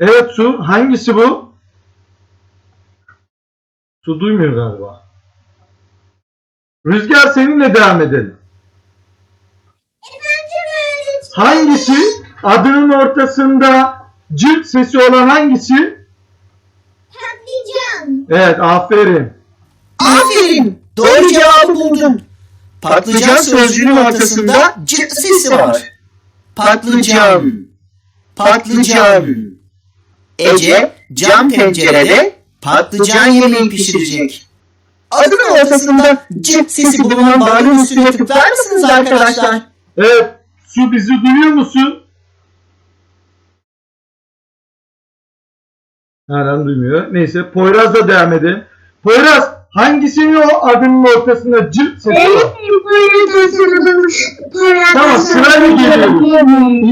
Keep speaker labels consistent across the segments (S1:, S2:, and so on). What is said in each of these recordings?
S1: Evet Su. Hangisi bu? Su duymuyor galiba. Rüzgar seninle devam edelim. Hangisi adının ortasında cırt sesi olan hangisi?
S2: Patlıcan.
S1: Evet aferin.
S3: Aferin. Doğru cevabı buldun. Patlıcan sözcüğünün ortasında c sesi var. Patlıcan. Patlıcan. Ece cam tencerede patlıcan yemeği pişirecek. Adının ortasında c sesi bulunan bağlının üstüne tıklar mısınız arkadaşlar?
S1: Evet. Su bizi duyuyor musun? Halen duymuyor. Neyse Poyraz'la devam edelim. Poyraz hangisinin o adının ortasında cırt sesi var? Tamam sırayla geliyoruz.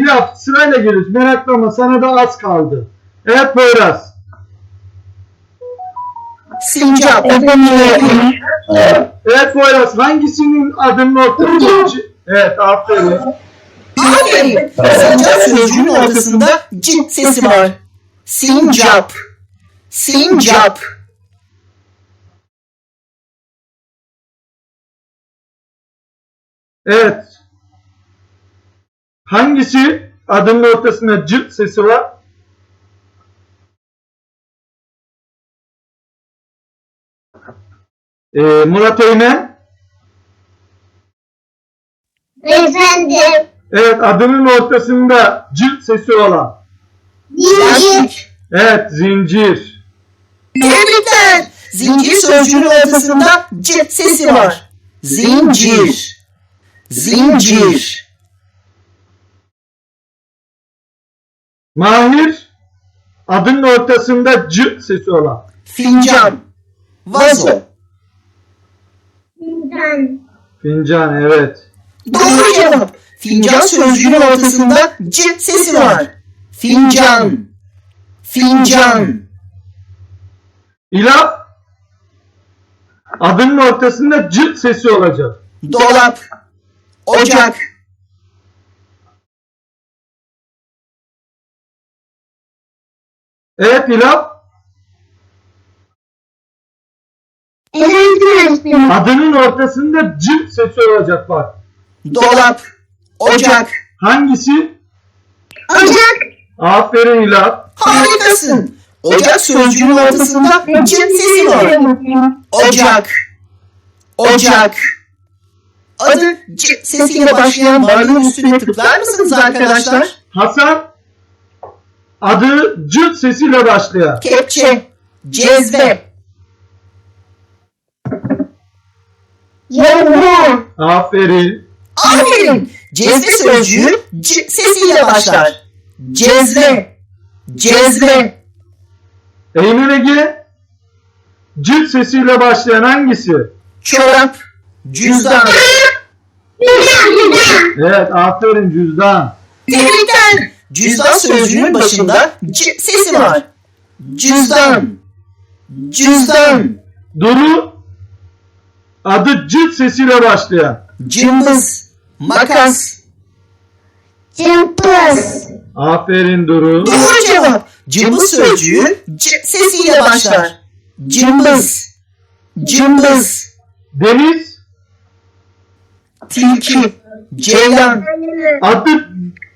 S1: İlaf sırayla geliyoruz. Meraklama sana da az kaldı. Evet Poyraz.
S3: Sincap.
S1: Evet Poyraz hangisinin adının ortasında Evet aferin.
S3: Aferin. Sincap sözcüğünün ortasında c sesi var. Sincap. Sincap.
S1: Evet. Hangisi adının ortasında cırt sesi var? Ee, Murat Eymen.
S2: Efendim.
S1: Evet adının ortasında cırt sesi olan.
S2: Zincir.
S1: Evet zincir.
S3: Tebrikler. Zincir sözcüğünün ortasında c sesi var. Zincir. Zincir.
S1: Mahir. Adının ortasında cırt sesi olan.
S3: Fincan. Vazo.
S2: Fincan.
S1: Fincan evet.
S3: Doğru cevap. Fincan sözcüğünün ortasında c sesi var. Fincan. Fincan.
S1: İlaf. Adının ortasında cırt sesi olacak.
S3: Dolap. Ocak.
S1: Evet İlaf. Adının ortasında cırt sesi olacak bak.
S3: Dolap. Ocak.
S1: Hangisi?
S2: Ocak.
S1: Aferin İlaf.
S3: Harikasın. Ocak sözcüğünün ortasında c sesi var. Ocak. Ocak. Adı c sesiyle başlayan varlığın üstüne tıklar mısınız arkadaşlar?
S1: Hasan adı cırt sesiyle başlayan.
S3: Kepçe. Cezve.
S2: Yazı.
S1: Aferin.
S3: Aferin. Cezve sözcüğü c sesiyle başlar. Cezve. Cezve.
S1: Eymen Ege cırt sesiyle başlayan hangisi?
S3: Çorap. Cüzdan.
S1: Evet aferin cüzdan.
S3: Tebrikler. Cüzdan sözcüğünün başında c sesi var. Cüzdan. Cüzdan.
S1: Duru adı cırt sesiyle başlayan.
S3: Cımbız. Makas.
S2: Cımpız.
S1: Aferin Duru.
S3: Doğru cevap. Cımbız sözcüğü c sesiyle başlar. Cımbız. Cımbız.
S1: Deniz
S3: Tilki. Ceylan.
S1: adı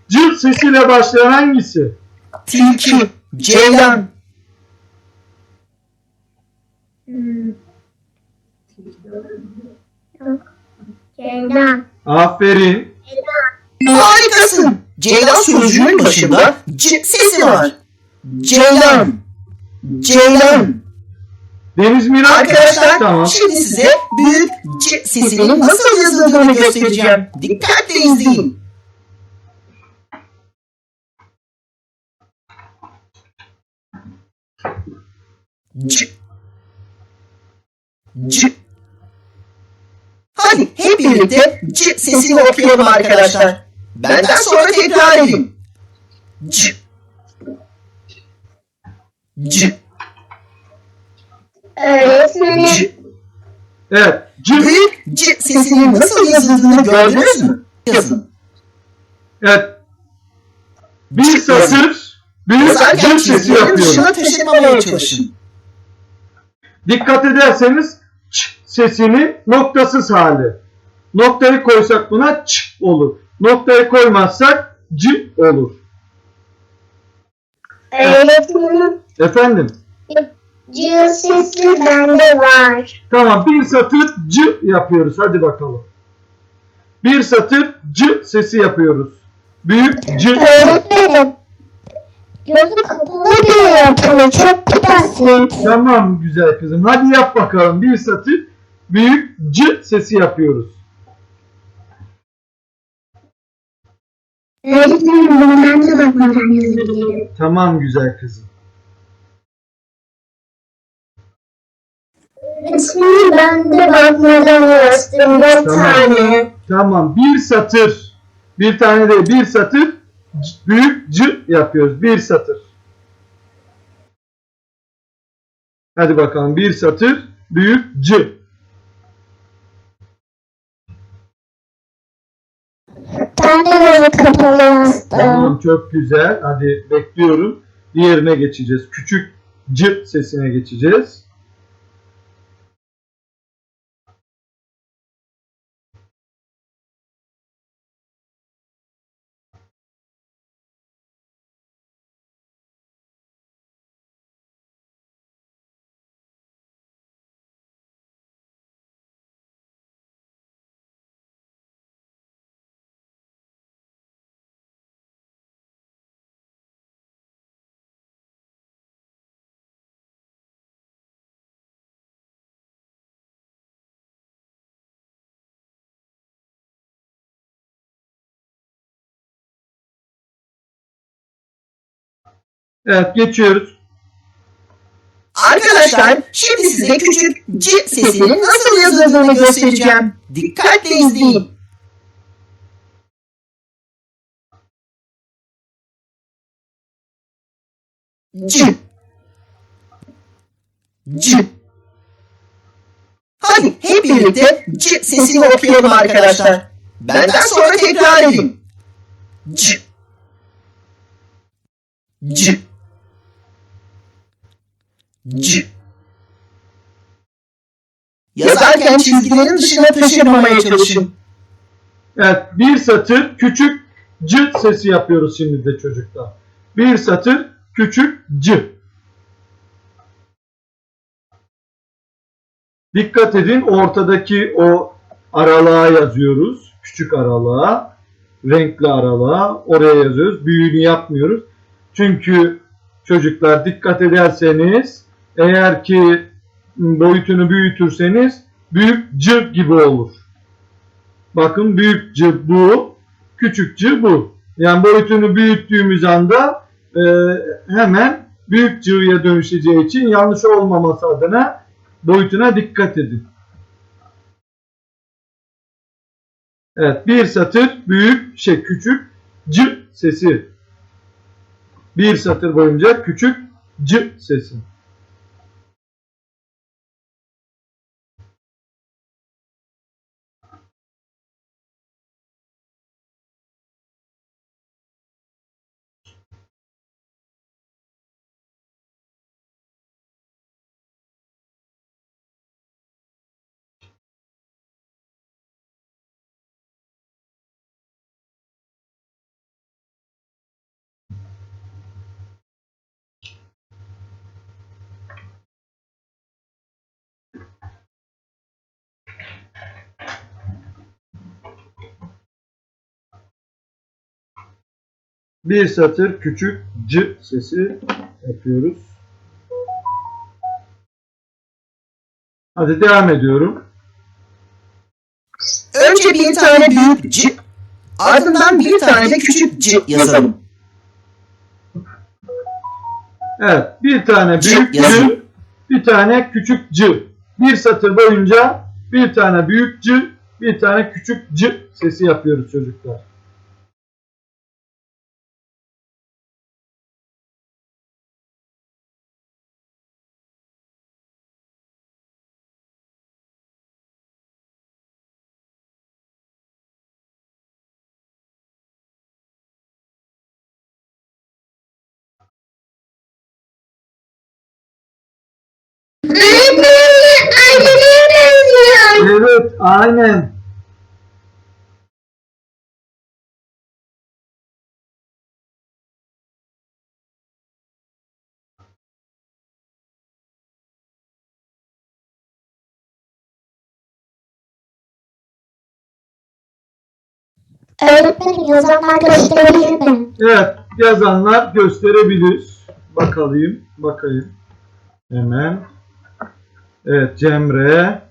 S1: cırt sesiyle başlayan hangisi?
S3: Tilki. Ceylan.
S2: Ceylan.
S1: Aferin.
S3: Harikasın. Ceylan sözcüğünün başında c sesi var. Ceylan. Ceylan.
S1: Deniz Miran.
S3: Arkadaşlar
S1: Tamam.
S3: şimdi size büyük c sesinin nasıl yazıldığını göstereceğim. Dikkatle izleyin. C. C. Hadi hep birlikte c sesini okuyalım arkadaşlar. Benden sonra tekrar edin. C. C.
S2: Öğretmenim.
S3: C.
S1: Evet. Cırt.
S3: Büyük c sesinin nasıl yazıldığını gördünüz mü? Yazın.
S1: Evet. Bir satır büyük C sesi yapıyoruz.
S3: dışına taşınmamaya çalışın.
S1: Dikkat ederseniz ç sesini noktasız hali. Noktayı koysak buna ç olur. Noktayı koymazsak c olur.
S2: Öğretmenim
S1: Efendim?
S2: C sesi bende var.
S1: Tamam bir satır c yapıyoruz. Hadi bakalım. Bir satır c sesi yapıyoruz. Büyük c.
S2: Öğretmenim gözü kapalı bile yapıyor. Çok basit.
S1: Tamam güzel kızım. Hadi yap bakalım. Bir satır büyük c sesi yapıyoruz.
S2: Öğretmenim de bakmadan yazabilirim.
S1: Tamam güzel kızım.
S2: Öğretmenim ben de bakmadan yazdım. Bir
S1: Tamam.
S2: tane.
S1: Tamam bir satır. Bir tane değil bir satır c- büyük c yapıyoruz. Bir satır. Hadi bakalım bir satır büyük c.
S2: Ben de kapalı.
S1: Tamam çok güzel. Hadi bekliyorum. Diğerine geçeceğiz. Küçük c sesine geçeceğiz. Evet geçiyoruz.
S3: Arkadaşlar şimdi size küçük C sesinin nasıl yazıldığını göstereceğim. Dikkatle izleyin. C. C. Hadi hep birlikte C sesini okuyalım arkadaşlar. Benden sonra tekrar edin. C. C. C. Yazarken çizgilerin dışına taşırmamaya çalışın.
S1: Evet bir satır küçük c sesi yapıyoruz şimdi de çocuklar. Bir satır küçük c. Dikkat edin ortadaki o aralığa yazıyoruz. Küçük aralığa, renkli aralığa oraya yazıyoruz. Büyüğünü yapmıyoruz. Çünkü çocuklar dikkat ederseniz eğer ki boyutunu büyütürseniz büyük c gibi olur. Bakın büyük c bu, küçük c bu. Yani boyutunu büyüttüğümüz anda e, hemen büyük c'ye dönüşeceği için yanlış olmaması adına boyutuna dikkat edin. Evet bir satır büyük şey küçük c sesi. Bir satır boyunca küçük c sesi. Bir satır küçük c sesi yapıyoruz. Hadi devam ediyorum.
S3: Önce bir tane büyük C, ardından bir tane de küçük C yazalım.
S1: Evet, bir tane büyük c, bir tane küçük c. Bir satır boyunca bir tane büyük c, bir tane küçük c sesi yapıyoruz çocuklar. Evet, aynen.
S2: Öğretmenim yazanlar gösterebilir mi?
S1: Evet, yazanlar gösterebilir. Bakalım, bakayım. Hemen. Evet, Cemre.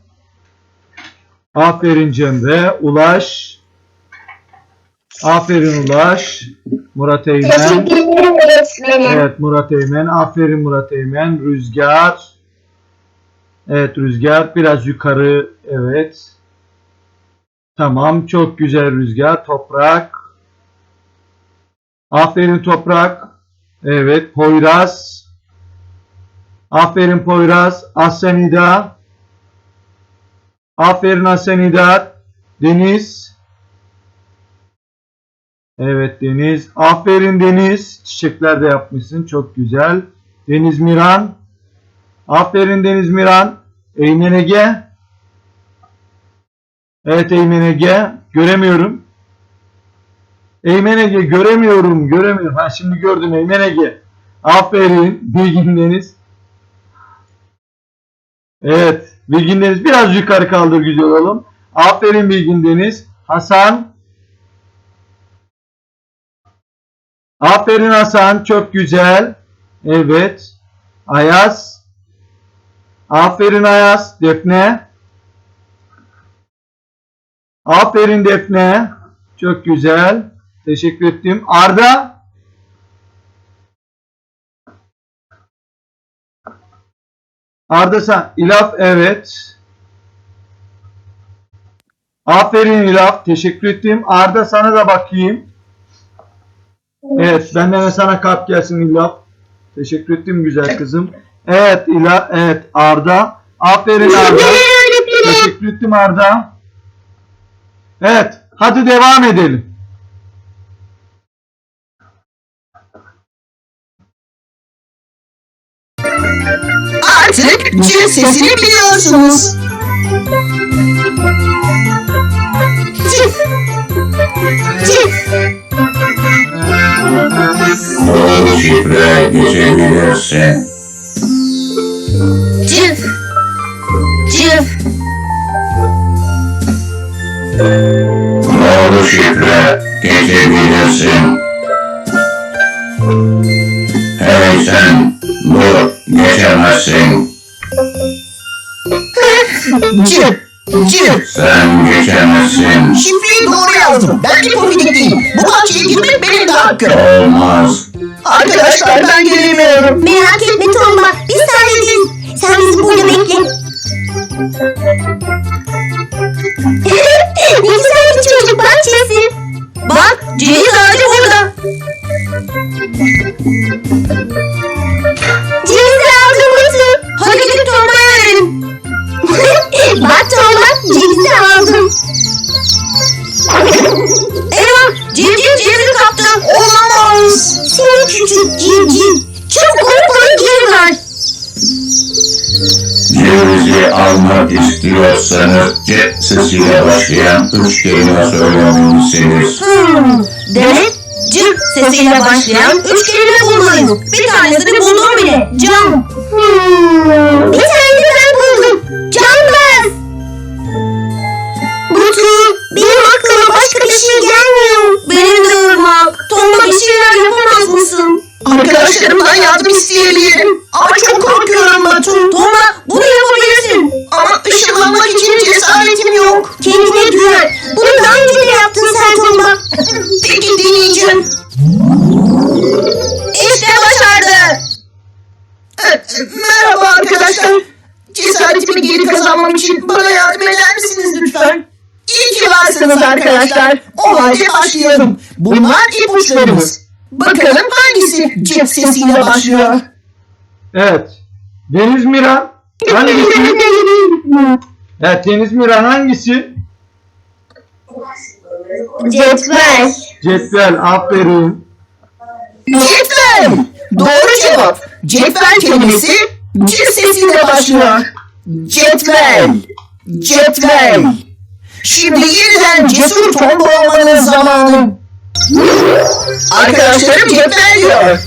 S1: Aferin Cemre. Ulaş. Aferin Ulaş. Murat Eymen.
S2: Teşekkür ederim öğretmenim.
S1: Evet Murat Eymen. Aferin Murat Eymen. Rüzgar. Evet Rüzgar. Biraz yukarı. Evet. Tamam. Çok güzel Rüzgar. Toprak. Aferin Toprak. Evet. Poyraz. Aferin Poyraz. Asenida. Aferin Asenida. Deniz. Evet Deniz. Aferin Deniz. Çiçekler de yapmışsın. Çok güzel. Deniz Miran. Aferin Deniz Miran. Eymen Ege. Evet Eymen Ege. Göremiyorum. Eymen Ege göremiyorum. Göremiyorum. Ha şimdi gördüm Eymen Ege. Aferin Bilgin Deniz. Evet. Bilgin Deniz biraz yukarı kaldır güzel oğlum. Aferin Bilgin Deniz. Hasan. Aferin Hasan. Çok güzel. Evet. Ayaz. Aferin Ayaz. Defne. Aferin Defne. Çok güzel. Teşekkür ettim. Arda. Arda sen. İlaf evet. Aferin İlaf. Teşekkür ettim. Arda sana da bakayım. Evet, benden de sana kalp gelsin İlaf. Teşekkür ettim güzel kızım. Evet İla, evet Arda. Aferin Arda. Teşekkür ettim Arda. Evet, hadi devam edelim.
S3: Artık C sesini biliyorsunuz.
S2: Cif. Cif.
S4: Doğru şifre geçebilirsin.
S2: Cif. Cif.
S4: Doğru şifre geçebilirsin. Geçemezsin.
S3: C. C.
S4: Sen geçemezsin.
S3: Şifreyi doğru yazdım. Ben bir pofidik değilim. Bu bahçeye girmek benim de hakkım.
S4: Olmaz.
S3: Arkadaşlar ben gelemiyorum.
S2: Merak etme Tomba. Biz hallederiz. Sen bizi burada bekle.
S4: İstiyorsanız C sesiyle başlayan üç kelime söylemelisiniz.
S2: Hmm, demek cık sesiyle başlayan üç kelime bulmalıyım. Bir tanesini buldum bile. Cam. Hmm, bir tane ben buldum. Canmaz. Butu, benim aklıma başka bir şey gelmiyor. Benim de ırmak. Tomba bir şeyler yapamaz mısın?
S3: Arkadaşlarımdan yardım isteyebilirim. Ama çok korkuyorum Batu.
S2: Tomba bunu yapabilirsin.
S3: Ama ışınlanmak için cesaretim yok.
S2: Kendine güven. Bunu daha önce de yaptın sen Tomba.
S3: Peki deneyeceğim.
S2: İşte başardı.
S3: Merhaba arkadaşlar. Cesaretimi geri kazanmam için bana yardım eder misiniz lütfen? İyi ki varsınız arkadaşlar. O halde başlayalım. Bunlar ipuçlarımız. Bakalım hangisi cep sesiyle başlıyor?
S1: Evet. Deniz Miran hangisi? Evet Deniz Miran hangisi?
S2: Cetvel.
S1: Cetvel aferin.
S3: Cetvel. Doğru cevap. Cetvel kelimesi C sesiyle başlıyor. Cetvel. Cetvel. Şimdi yeniden cesur tomba olmanın zamanı. Arkadaşlarım cetvel diyor.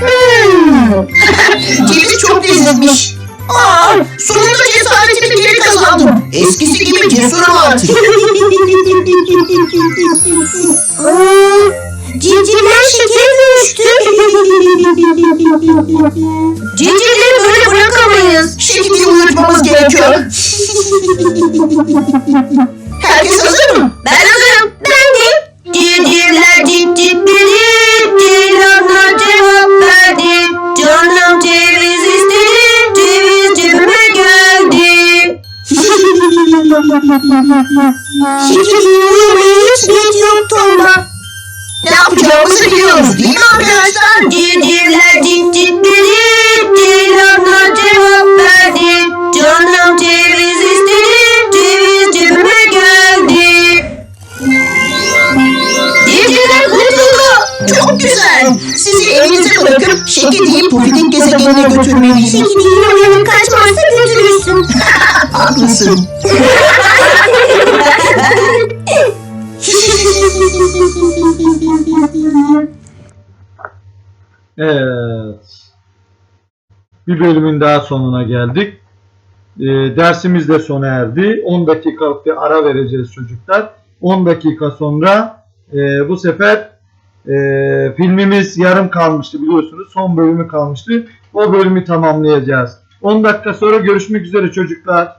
S3: Hmm. Ceviz çok lezzetmiş. Aa, sonunda cesaretimi geri kazandım. Eskisi gibi cesurum artık.
S2: Aa, Civcivler şeker dönüştü. Civcivleri böyle bırakamayız.
S3: Şekilde uyutmamız gerekiyor. Herkes hazır mı?
S2: Ben hazırım. Ben de. Civcivler civcivleri Ceylanlar cevap verdi. Canım ceviz istedim. Ceviz cebime geldi. Şekeri uyumaya hiç yok Tomba.
S3: Ne yapacağımızı biliyoruz değil mi arkadaşlar?
S2: Civcivler civcivleri Ceylanlar cevap verdi. Canım ceviz istedim. Ceviz cebime geldi. Civcivler kurtuldu.
S3: Çok güzel. Sizi evinize bırakıp Şekilde'yi Pufidik gezegenine götürmeliyim.
S2: Şekeriyle uyanıp kaçmazsa götürürsün.
S3: Haklısın.
S1: Evet. Bir bölümün daha sonuna geldik. Ee, dersimiz de sona erdi. 10 dakikalık bir ara vereceğiz çocuklar. 10 dakika sonra e, bu sefer e, filmimiz yarım kalmıştı biliyorsunuz. Son bölümü kalmıştı. O bölümü tamamlayacağız. 10 dakika sonra görüşmek üzere çocuklar.